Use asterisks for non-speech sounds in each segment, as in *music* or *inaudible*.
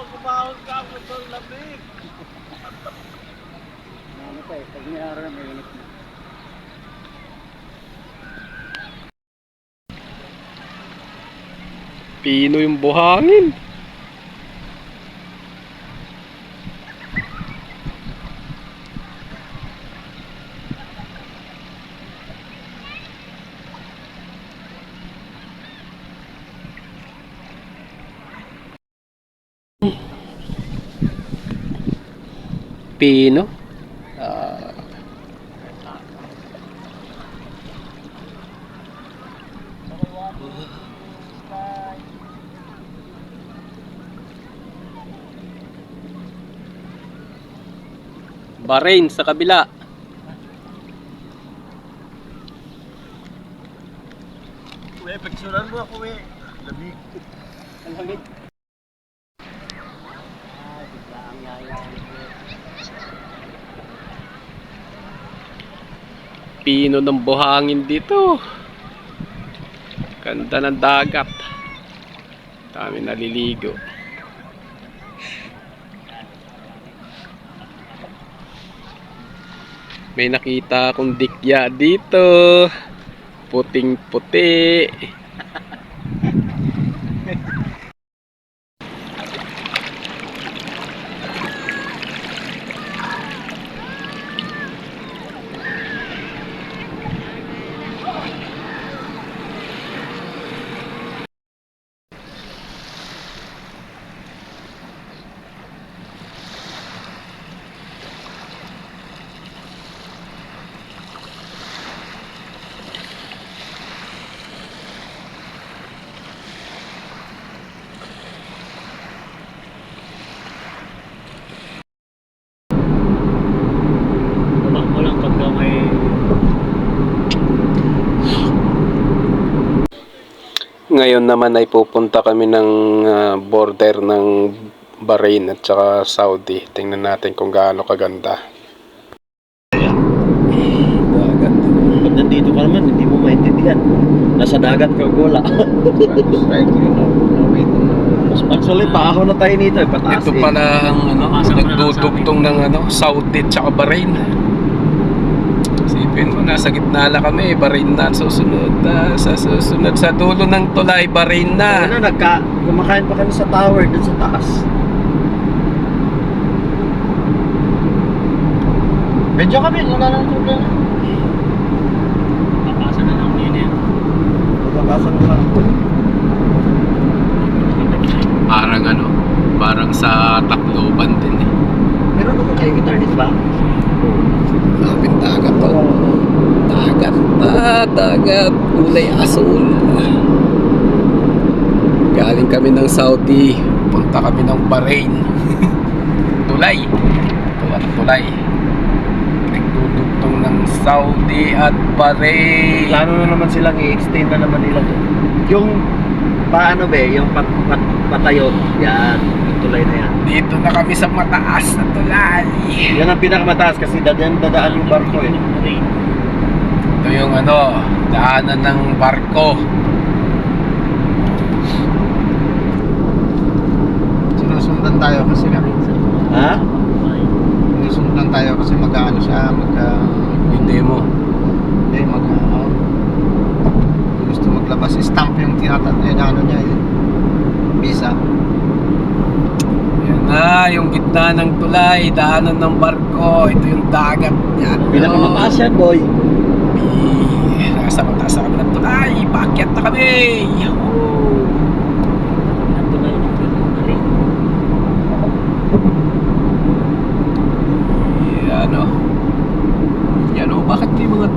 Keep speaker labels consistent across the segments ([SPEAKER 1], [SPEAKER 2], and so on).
[SPEAKER 1] Wala, pag kumahon ka ako sa lamig.
[SPEAKER 2] Ano pa eh, pag may araw na mainit na.
[SPEAKER 3] Pino yung buhangin. Pino. Ah, Bahrain sa kabila.
[SPEAKER 1] Uwe, pagsuran mo ako, uwe. Lamig.
[SPEAKER 2] Ang lamig. Ah, bigla ang yaya.
[SPEAKER 3] Pino ng buhangin dito. Ganda ng dagat. Dami naliligo. May nakita akong dikya dito. Puting puti.
[SPEAKER 2] Tumakbo lang pagka may...
[SPEAKER 3] Ngayon naman ay pupunta kami ng ah, border ng Bahrain at saka Saudi. Tingnan natin kung gaano kaganda. Dagat.
[SPEAKER 2] Pag nandito ka naman, hindi mo maintindihan. Nasa dagat ka gola. Actually, paaho na tayo nito eh. Pataas
[SPEAKER 3] Ito
[SPEAKER 2] eh.
[SPEAKER 3] pala ang ano, nagdudugtong ng ano, Saudi at saka Bahrain. Isipin mo, nasa gitna na kami, Bahrain na ang susunod. na sa susunod, sa dulo ng tulay, Bahrain na.
[SPEAKER 2] Ano, nagka, kumakain pa kami sa tower dun sa taas. Medyo kami, wala nang problema. Papasa na lang yun eh. Papasa na lang.
[SPEAKER 3] Parang ano, parang sa Tacloban din eh.
[SPEAKER 2] Meron ako kayo guitar dito ba?
[SPEAKER 3] Lapit dagat to. Dagat na, dagat. Kulay asul. Galing kami ng Saudi. Punta kami ng Bahrain. *laughs* tulay. Ang tulay. Nagdudugtong ng Saudi at Bahrain.
[SPEAKER 2] Plano na naman silang i-extend na naman nila to. Yung paano be, yung pat, pat, patayo, yan, yung tulay na yan.
[SPEAKER 3] Dito na kami sa mataas na tulay.
[SPEAKER 2] Yan ang pinakamataas kasi dadaan, dadaan yung barko eh.
[SPEAKER 3] Ito yung ano, daanan ng barko.
[SPEAKER 4] Sinusundan tayo kasi nga.
[SPEAKER 2] Ha?
[SPEAKER 4] Sinusundan tayo kasi mag-ano siya, mag
[SPEAKER 3] Hindi mo.
[SPEAKER 4] eh, mag uh, gusto maglabas stamp yung tinatan na ano niya eh. Visa.
[SPEAKER 3] Yan na, yung gitna ng tulay, daanan ng barko. Ito yung dagat. Yan.
[SPEAKER 2] Pinakamataas yan boy.
[SPEAKER 3] Tulay. Paakyat na kami. Yan o. Yan o, bakit may mga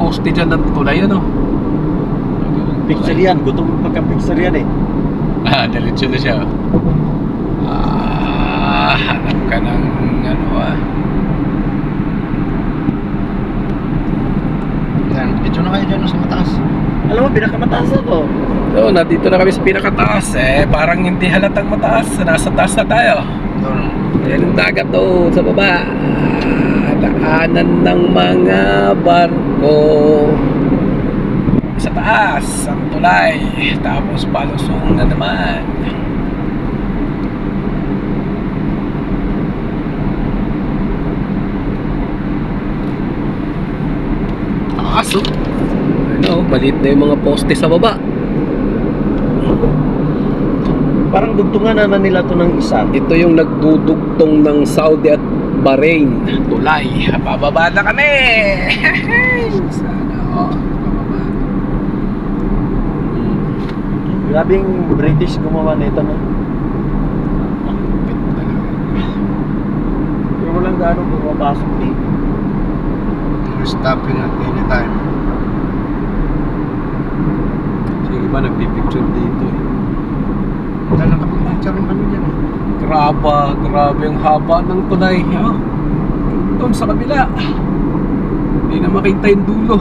[SPEAKER 3] poste dyan ng tulay ano?
[SPEAKER 2] Picture yan, gutom pagka-picture yan eh.
[SPEAKER 3] Ah, diretso na siya. Ah, hanap ka ng ano ah.
[SPEAKER 4] Yan, picture na kayo dyan sa mataas.
[SPEAKER 2] Alam mo, pinakamataas ako.
[SPEAKER 3] So, nandito na kami sa pinakataas. Eh, parang hindi halatang mataas. Nasa taas na tayo.
[SPEAKER 4] Hmm.
[SPEAKER 3] Ayan ang dagat doon sa baba. Daanan ng mga barko. Sa taas, ang tulay. Tapos palusong na naman. Awesome maliit na yung mga poste sa baba.
[SPEAKER 2] Parang dugtungan na, na nila to ng isa.
[SPEAKER 3] Ito yung nagdudugtong ng Saudi at Bahrain. Tulay. Bababa na kami! Sana oh. Bababa.
[SPEAKER 2] Grabing British gumawa nito no. Pero walang gaano pumapasok dito.
[SPEAKER 4] We're stopping at any time.
[SPEAKER 3] Yung iba nagpipicture dito. eh.
[SPEAKER 4] Dahil nakapag-picture rin kami dyan. eh.
[SPEAKER 3] Grabe, grabe ang haba ng tulay. Oh. Doon sa kabila. Hindi na makita yung dulo.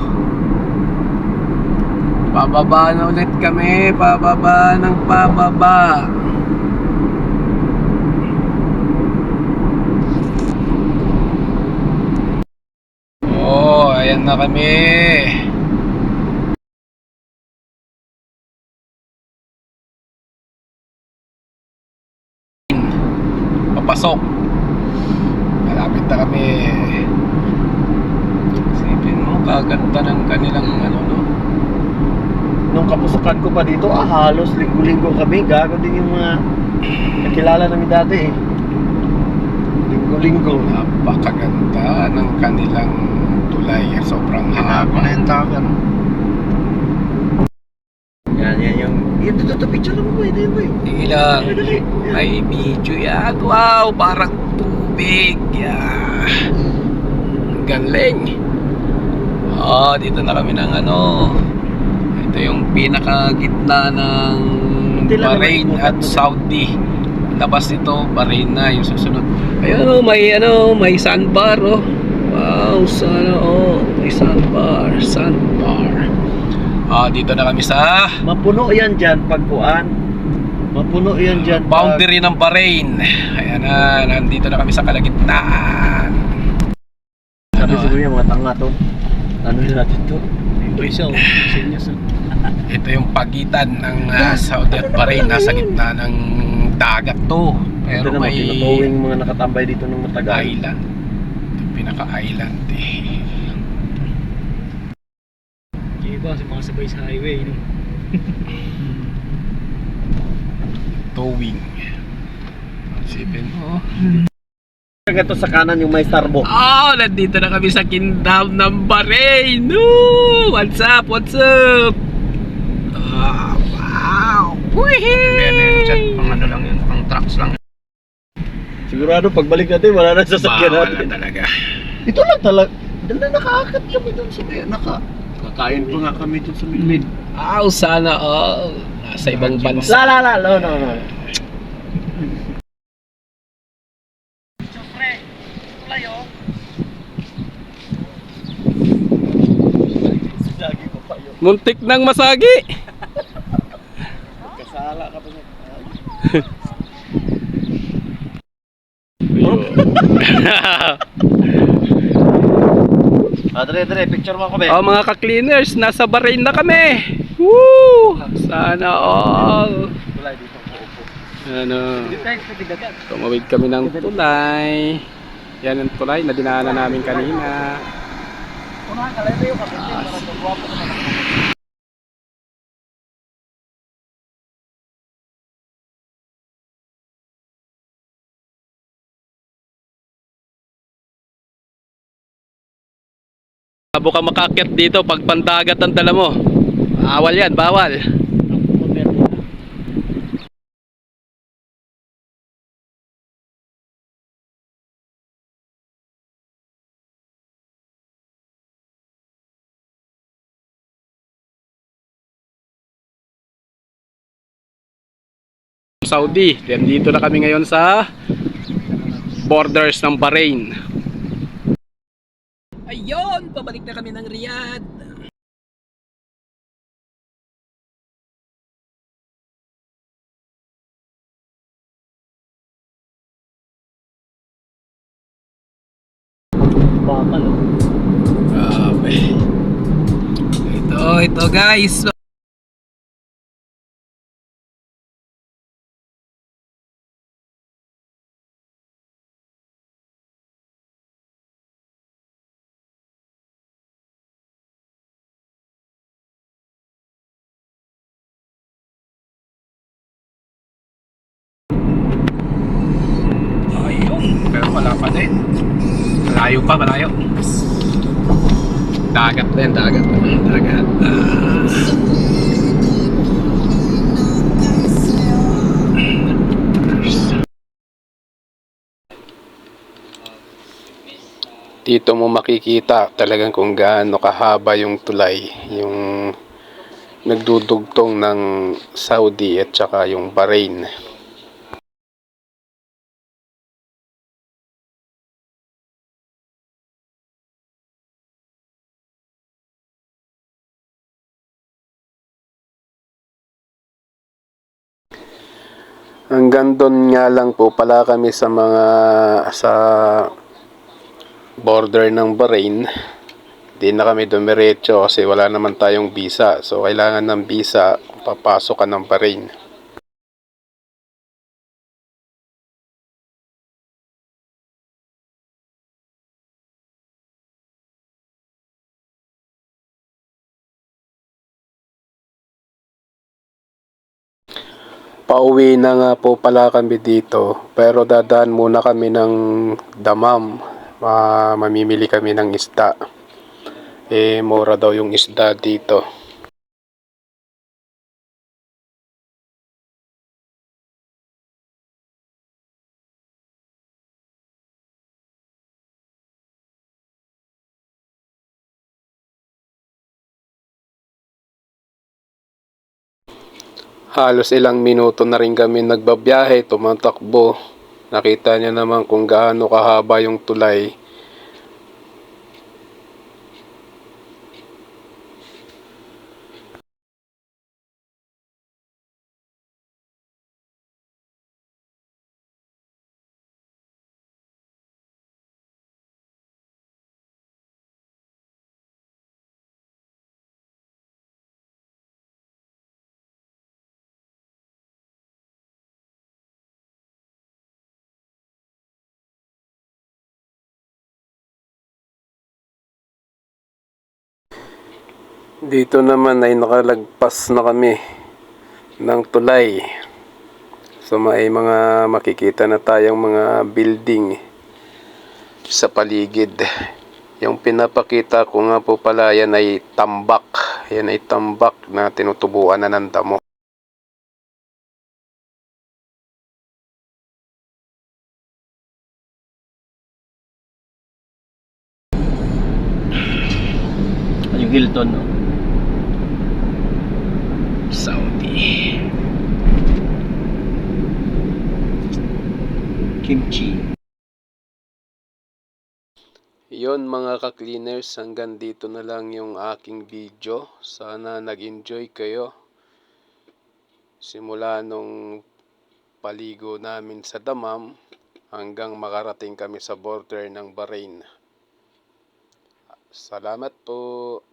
[SPEAKER 3] Pababa na ulit kami. Pababa ng pababa. Oh, ayan na kami. papasok. Malapit na kami. Isipin mo, kaganda ng kanilang ano, no?
[SPEAKER 2] Nung kapusukan ko pa dito, ah, halos linggo-linggo kami. Gago din yung mga nakilala namin dati eh. Linggo-linggo.
[SPEAKER 3] Napakaganda ng kanilang tulay. Sobrang haba.
[SPEAKER 4] na yung tower.
[SPEAKER 2] Yan, yan yung... Yan, dito, dito, picture mo ba? Ito yun ba? Yan.
[SPEAKER 3] May video yan. Wow, parang tubig. Yeah. Ang Galing. Oh, dito na kami ng ano. Ito yung pinakagitna ng
[SPEAKER 2] Hindi lang
[SPEAKER 3] Bahrain at. Saudi. Labas nito, Bahrain na yung susunod. Ayun oh, may ano, may sandbar oh. Wow, sana oh, may sandbar, sandbar. Ah, dito na kami sa
[SPEAKER 2] Mapuno yan dyan pagkuan. Mapuno yan dyan.
[SPEAKER 3] boundary ng Bahrain. Ayan na, nandito na kami sa kalagitnaan.
[SPEAKER 2] Sabi
[SPEAKER 3] Ano,
[SPEAKER 2] siguro yung mga tanga to. Ano natin to?
[SPEAKER 1] Ito isa, oh. *laughs*
[SPEAKER 3] Ito yung pagitan ng ah, Saudi at Bahrain. Nasa gitna ng dagat to.
[SPEAKER 2] Ito
[SPEAKER 3] Pero
[SPEAKER 2] naman,
[SPEAKER 3] may
[SPEAKER 2] tinutowing mga nakatambay dito ng matagal.
[SPEAKER 3] island. Ito yung pinaka-island eh.
[SPEAKER 1] Yung iba, mga sabay sa highway, no? *laughs*
[SPEAKER 3] Towing. Isipin mo.
[SPEAKER 2] Kaya to sa kanan yung may Starbucks.
[SPEAKER 3] Oh, nandito na kami sa kingdom ng Bahrain. Ooh, what's up? What's up? Ah, wow.
[SPEAKER 4] Dyan.
[SPEAKER 3] Whee!
[SPEAKER 4] Pang ano lang yun. Pang trucks lang.
[SPEAKER 2] Sigurado pagbalik natin wala na sasakyan
[SPEAKER 3] Bawal
[SPEAKER 2] natin.
[SPEAKER 3] na talaga.
[SPEAKER 2] Ito lang talaga. Dala nakaakat kami doon sa may naka. Kakain pa nga kami doon sa mid.
[SPEAKER 3] Aw, sana all. Nasa ibang bansa.
[SPEAKER 2] La la la, no no no. Yun.
[SPEAKER 3] Muntik ng masagi.
[SPEAKER 2] Kasala ka pa niya. Ah, dre, dre, picture mo ako,
[SPEAKER 3] oh, mga ka-cleaners, nasa Bahrain na kami. Woo! Sana all. Ano, tumawid kami ng tulay. Yan ang tulay na dinaanan namin kanina.
[SPEAKER 2] Parang magwapo ka
[SPEAKER 3] makakyat dito pag pandagat ang dala mo. Bawal yan, bawal. Saudi. Then dito na kami ngayon sa borders ng Bahrain. Ayun, pabalik na kami ng Riyadh. Grabe. Ito, ito guys. Malayo pa, malayo. Dagat din, dagat. Dagat. Ah. Dito mo makikita talagang kung gaano kahaba yung tulay, yung nagdudugtong ng Saudi at saka yung Bahrain. Hanggang doon nga lang po pala kami sa mga sa border ng Bahrain. Di na kami dumiretso kasi wala naman tayong visa. So kailangan ng visa kung papasok ka ng Bahrain. Pauwi na nga po pala kami dito. Pero dadaan muna kami ng damam. Ma- mamimili kami ng isda. Eh, mura daw yung isda dito. Halos ilang minuto na rin kami nagbabiyahe, tumatakbo. Nakita niya naman kung gaano kahaba yung tulay. Dito naman ay nakalagpas na kami ng tulay. So may mga makikita na tayong mga building sa paligid. Yung pinapakita ko nga po pala yan ay tambak. Yan ay tambak na tinutubuan na ng damo.
[SPEAKER 1] Yung Hilton, no?
[SPEAKER 3] Saudi.
[SPEAKER 1] Kimchi.
[SPEAKER 3] Yon mga ka-cleaners, hanggang dito na lang yung aking video. Sana nag-enjoy kayo. Simula nung paligo namin sa Damam hanggang makarating kami sa border ng Bahrain. Salamat po.